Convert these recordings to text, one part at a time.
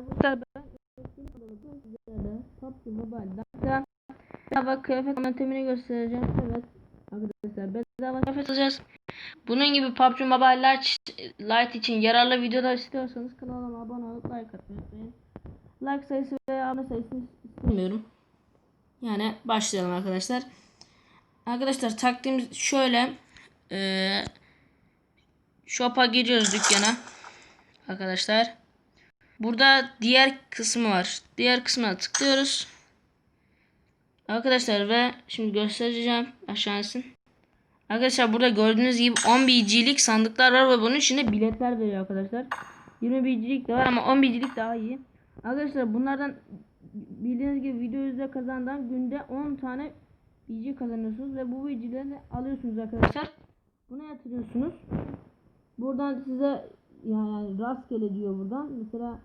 Arkadaşlar ben sizlere PUBG Mobile'da bedava kıyafet yöntemini göstereceğim. Evet arkadaşlar bedava kıyafet alacağız. Bunun gibi PUBG Mobile Lite, için yararlı videolar istiyorsanız kanalıma abone olup like atmayı. Like sayısı ve abone sayısını istemiyorum. Yani başlayalım arkadaşlar. Arkadaşlar taktiğimiz şöyle. Eee Shop'a giriyoruz dükkana. Arkadaşlar. Burada diğer kısmı var. Diğer kısmına tıklıyoruz. Arkadaşlar ve şimdi göstereceğim aşağısın. Arkadaşlar burada gördüğünüz gibi 10 BG'lik sandıklar var ve bunun içinde biletler veriyor arkadaşlar. 20 BG'lik de var ama 10 BG'lik daha iyi. Arkadaşlar bunlardan bildiğiniz gibi video izle kazandan günde 10 tane BG kazanıyorsunuz ve bu BG'leri alıyorsunuz arkadaşlar. Buna yatırıyorsunuz. Buradan size yani rastgele diyor buradan. Mesela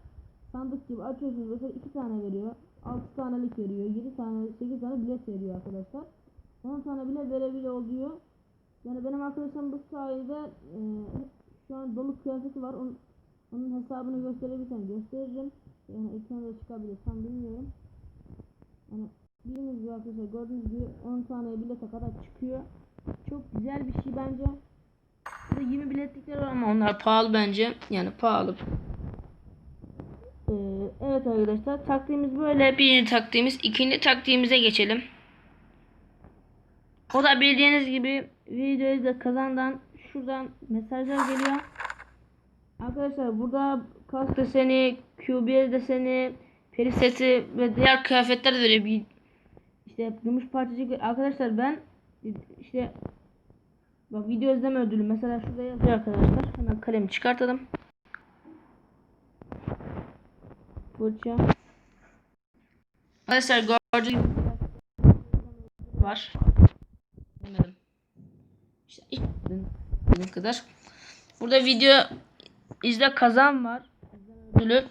sandık gibi açıyorsunuz mesela 2 tane veriyor. 6 tanelik veriyor. 7 tane 8 tane bilet veriyor arkadaşlar. 10 tane bile verebiliyor diyor. Yani benim arkadaşlarım bu sayede e, şu an dolu kıyafeti var. Onun, onun hesabını gösterebilirsem göstereceğim. Yani ekranda çıkabilir tam bilmiyorum. Yani bildiğiniz gibi arkadaşlar gördüğünüz gibi 10 tane bilete kadar çıkıyor. Çok güzel bir şey bence. Burada 20 biletlikler var ama onlar pahalı bence. Yani pahalı. Ee, evet arkadaşlar taktiğimiz böyle. Birinci taktiğimiz. ikinci taktiğimize geçelim. O da bildiğiniz gibi videoyu da kazandan şuradan mesajlar geliyor. Arkadaşlar burada kask deseni, QBS deseni, peri ve diğer kıyafetler de veriyor. İşte gümüş parçacık. Arkadaşlar ben işte Bak video izleme ödülü mesela şurada yazıyor arkadaşlar. Hemen kalemi çıkartalım. Fırça. Arkadaşlar gördüğünüz var. Demedim. İşte ne kadar. Burada video izle kazan var. Ödülü.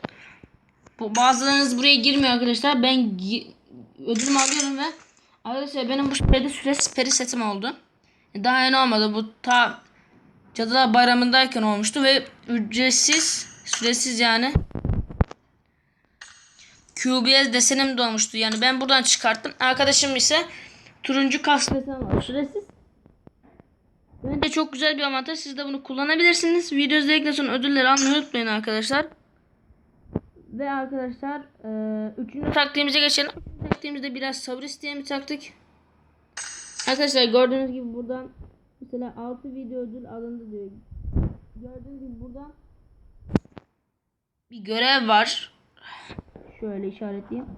Bu bazılarınız buraya girmiyor arkadaşlar. Ben ödülümü alıyorum ve arkadaşlar benim bu sürede süresi peri setim oldu. Daha yeni olmadı. Bu ta Cadılar Bayramı'ndayken olmuştu ve ücretsiz, süresiz yani. QBS desenim de olmuştu. Yani ben buradan çıkarttım. Arkadaşım ise turuncu kas desen var. Süresiz. Bence çok güzel bir avantaj. Siz de bunu kullanabilirsiniz. Video izledikten sonra ödülleri almayı unutmayın arkadaşlar. Ve arkadaşlar e, üçüncü taktiğimize geçelim. Taktiğimizde biraz sabır isteyen bir taktik. Arkadaşlar gördüğünüz gibi buradan mesela 6 video ödül alındı diyor. Gördüğünüz gibi buradan bir görev var. Şöyle işaretleyeyim.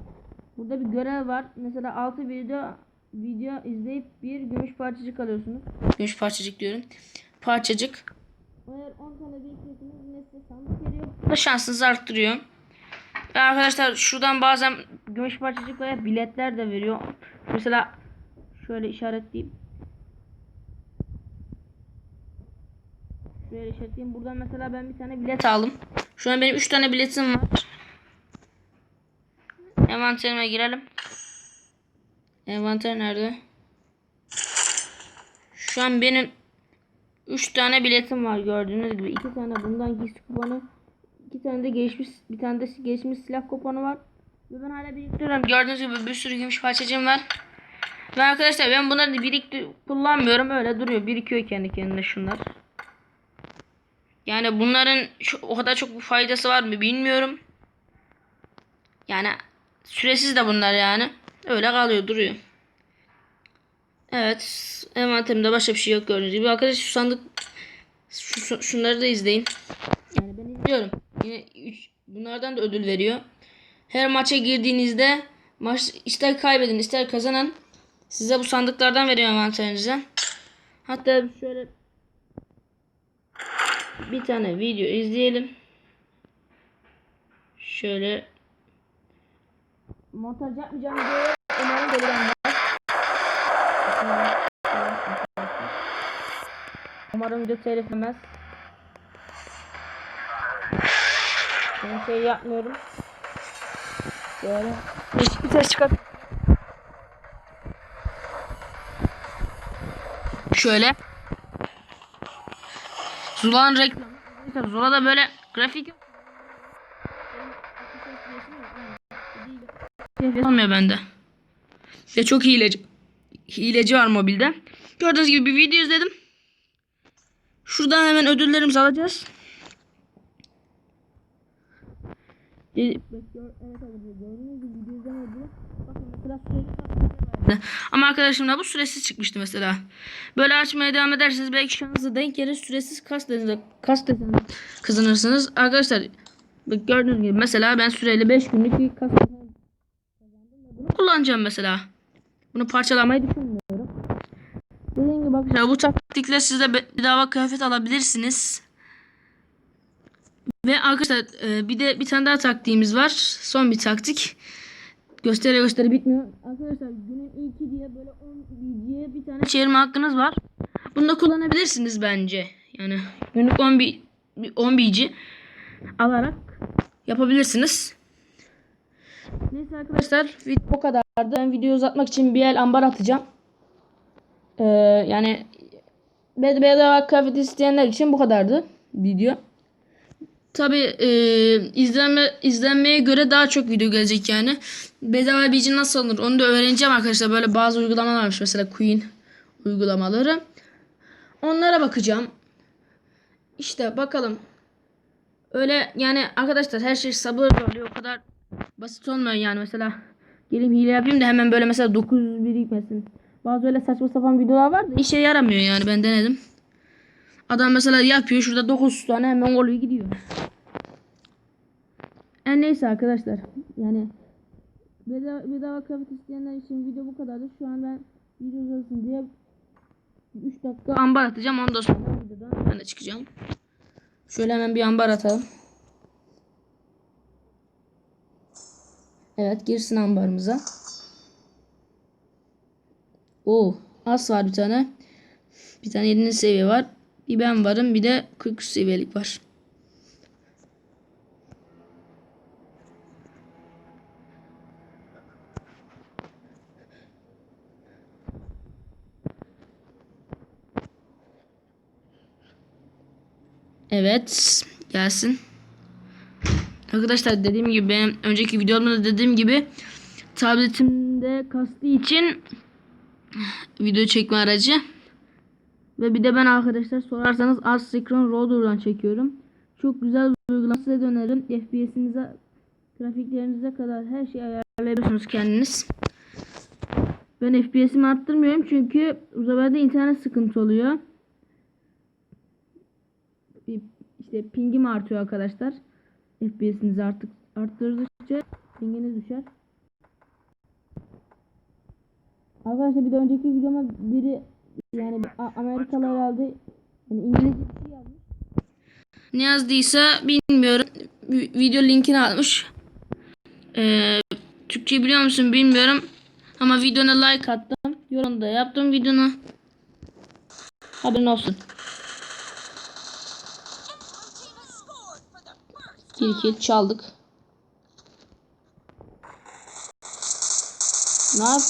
Burada bir görev var. Mesela 6 video video izleyip bir gümüş parçacık alıyorsunuz. Gümüş parçacık diyorum. Parçacık. Eğer 10 tane biriktirirseniz yine size sandık veriyor. Şansınızı arttırıyor. Ve arkadaşlar şuradan bazen gümüş parçacıklara biletler de veriyor. Mesela Şöyle işaretleyeyim. Şöyle işaretleyeyim. Buradan mesela ben bir tane bilet aldım. Şu an benim 3 tane biletim var. Envanterime girelim. Envanter nerede? Şu an benim 3 tane biletim var gördüğünüz gibi. 2 tane bundan giysi kuponu. 2 tane de gelişmiş bir tane de gelişmiş silah kuponu var. Ve ben hala biriktiriyorum. Gördüğünüz gibi bir sürü gümüş parçacığım var. Ve arkadaşlar ben bunları birikti kullanmıyorum. Öyle duruyor. Birikiyor kendi kendine şunlar. Yani bunların şu, o kadar çok faydası var mı bilmiyorum. Yani süresiz de bunlar yani. Öyle kalıyor duruyor. Evet. Envanterimde başka bir şey yok gördüğünüz gibi. Arkadaşlar şu sandık şu, şunları da izleyin. Yani ben izliyorum. Yine üç, bunlardan da ödül veriyor. Her maça girdiğinizde maç ister kaybedin ister kazanan Size bu sandıklardan veriyorum envanterinize. Hatta şöyle bir tane video izleyelim. Şöyle montaj yapmayacağım diye umarım deliremez. Umarım video telif etmez. Ben şey yapmıyorum. Böyle. Hiçbir ses çıkart. Şöyle. Zula'nın reklamı. Zula da böyle grafik yok. FPS olmuyor bende. Ve çok hileci. Hileci var mobilde. Gördüğünüz gibi bir video izledim. Şuradan hemen ödüllerimizi alacağız. Ama arkadaşımla bu süresiz çıkmıştı mesela. Böyle açmaya devam ederseniz belki şansınıza denk gelir süresiz kas deseniz kazanırsınız. Arkadaşlar gördüğünüz gibi mesela ben süreli 5 günlük bir kas. Bunu kullanacağım mesela. Bunu parçalamayı düşünmüyorum. Dediğim gibi arkadaşlar bu taktikle siz de bedava kıyafet alabilirsiniz. Ve arkadaşlar e, bir de bir tane daha taktiğimiz var. Son bir taktik. Göstere göstere bitmiyor. Arkadaşlar günün ilki diye böyle 10 bilgiye bir tane çevirme hakkınız var. Bunu da kullanabilirsiniz bence. Yani günlük 10 bi 10 bilgi alarak yapabilirsiniz. Neyse arkadaşlar bu kadardı. Ben videoyu uzatmak için bir el ambar atacağım. Ee, yani bed- bedava kıyafet isteyenler için bu kadardı video. Tabi e, izlenme izlenmeye göre daha çok video gelecek yani. Bedava bilgi nasıl alınır onu da öğreneceğim arkadaşlar. Böyle bazı uygulamalar varmış mesela Queen uygulamaları. Onlara bakacağım. İşte bakalım. Öyle yani arkadaşlar her şey sabırla oluyor. O kadar basit olmuyor yani mesela. Geleyim hile yapayım da hemen böyle mesela 900 birikmesin. Bazı öyle saçma sapan videolar var da işe yaramıyor yani ben denedim. Adam mesela yapıyor şurada 9 tane hemen oluyor gidiyor. En neyse arkadaşlar yani bedava, bedava kıyafet isteyenler için video bu kadardı. Şu an ben video uzasın diye 3 dakika ambar atacağım. Ondan sonra videodan ben de çıkacağım. Şöyle hemen bir ambar atalım. Evet girsin ambarımıza. Oo az var bir tane. Bir tane 7. seviye var. Bir ben varım bir de 43 seviyelik var. Evet gelsin. Arkadaşlar dediğim gibi benim önceki videomda da dediğim gibi tabletimde kastığı için video çekme aracı. Ve bir de ben arkadaşlar sorarsanız az Synchron Roder'dan çekiyorum. Çok güzel bir uygulama size öneririm. FPS'inize, grafiklerinize kadar her şeyi ayarlayabiliyorsunuz kendiniz. Ben FPS'imi arttırmıyorum çünkü bu sefer de internet sıkıntı oluyor. İşte pingim artıyor arkadaşlar. FPS'inizi artık arttırdıkça pinginiz düşer. Arkadaşlar bir de önceki videoma biri yani Amerikalı herhalde yani İngilizce bir şey yazmış. Ne yazdıysa bilmiyorum. Vi- Video linkini atmış. Ee, Türkçe biliyor musun bilmiyorum. Ama videona like attım. Yorum da yaptım videona. Haberin olsun. Bir kill çaldık. Ne yap?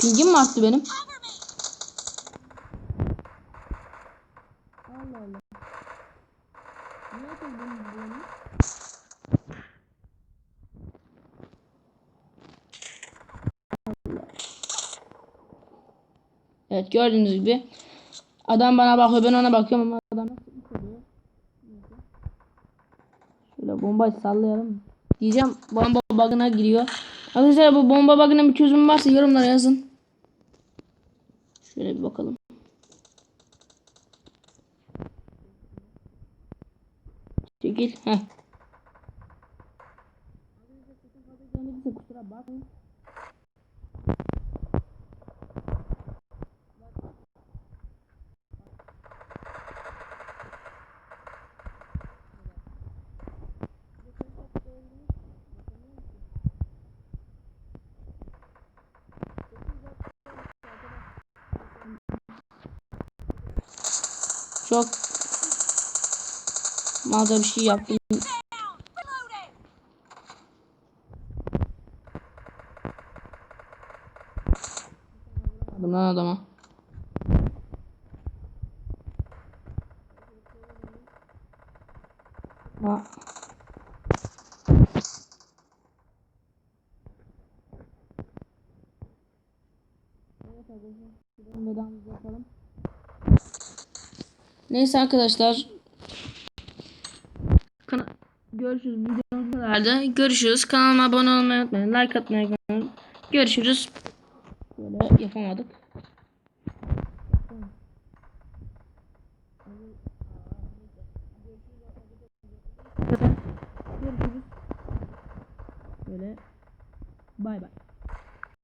Pingim mi arttı benim? Allah Allah. Niye atıyor benim bunu? Evet gördüğünüz gibi adam bana bakıyor ben ona bakıyorum ama adam nasıl oluyor? Şöyle bombayı sallayalım. Diyeceğim bomba bug'ına giriyor. Arkadaşlar bu bomba bug'ına bir çözüm varsa yorumlara yazın. Şöyle bir bakalım. Çekil. Heh. Kusura bakmayın. Çok malda bir şey yaptım. Vurdum lan adama. Ha. Evet arkadaşlar. Şuradan yapalım. Neyse arkadaşlar. Kana Görüşürüz. Videomuz kadardı. Görüşürüz. Kanalıma abone olmayı unutmayın. Like atmayı unutmayın. Görüşürüz. Böyle yapamadık. Böyle bay bay.